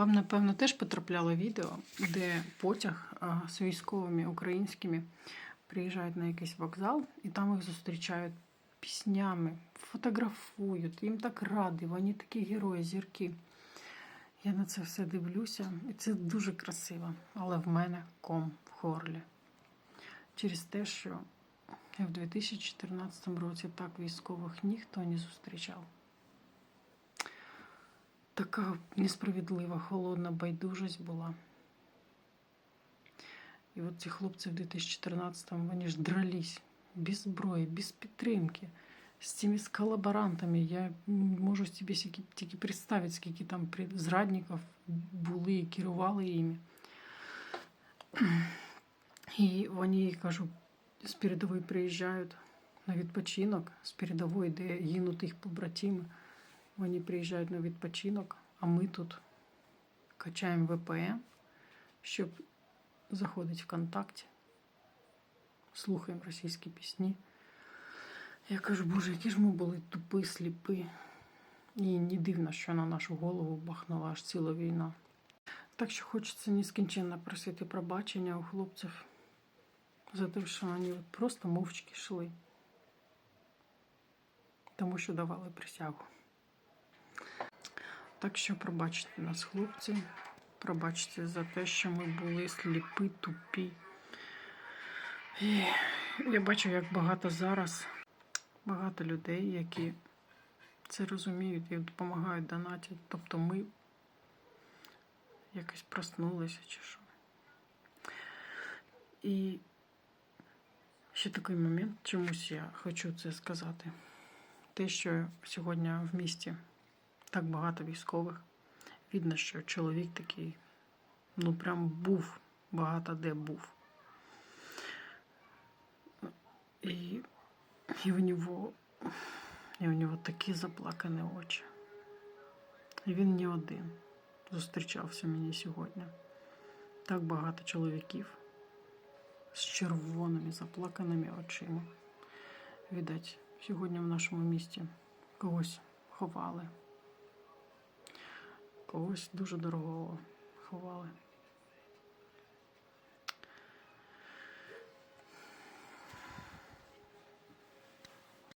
Вам, напевно, теж потрапляло відео, де потяг з військовими українськими приїжджають на якийсь вокзал, і там їх зустрічають піснями, фотографують, їм так раді, вони такі герої, зірки. Я на це все дивлюся, і це дуже красиво, але в мене ком в горлі. Через те, що я в 2014 році так військових ніхто не зустрічав. Така несправедлива, холодна байдужість була. І от ці хлопці в 2014-му, вони ж дрались без зброї, без підтримки, з цими колаборантами. Я можу собі тільки, представити, скільки там зрадників були і керували їми. І вони, кажу, з передової приїжджають на відпочинок, з передової, де гинуть їх побратими. Вони приїжджають на відпочинок, а ми тут качаємо VPN, щоб заходити в контакті, слухаємо російські пісні. Я кажу, боже, які ж ми були тупі, сліпі. І не дивно, що на нашу голову бахнула аж ціла війна. Так що хочеться нескінченно просити пробачення у хлопців за те, що вони просто мовчки йшли, тому що давали присягу. Так що пробачте нас, хлопці, пробачте за те, що ми були сліпі, тупі. І я бачу, як багато зараз, багато людей, які це розуміють і допомагають донатити. Тобто ми якось проснулися чи що. І ще такий момент, чомусь я хочу це сказати. Те, що сьогодні в місті так багато військових. Видно, що чоловік такий, ну прям був, багато де був. І, і в нього, і у нього такі заплакані очі. І він не один зустрічався мені сьогодні. Так багато чоловіків з червоними заплаканими очима. Видать, сьогодні в нашому місті когось ховали. Когось дуже дорогого ховали.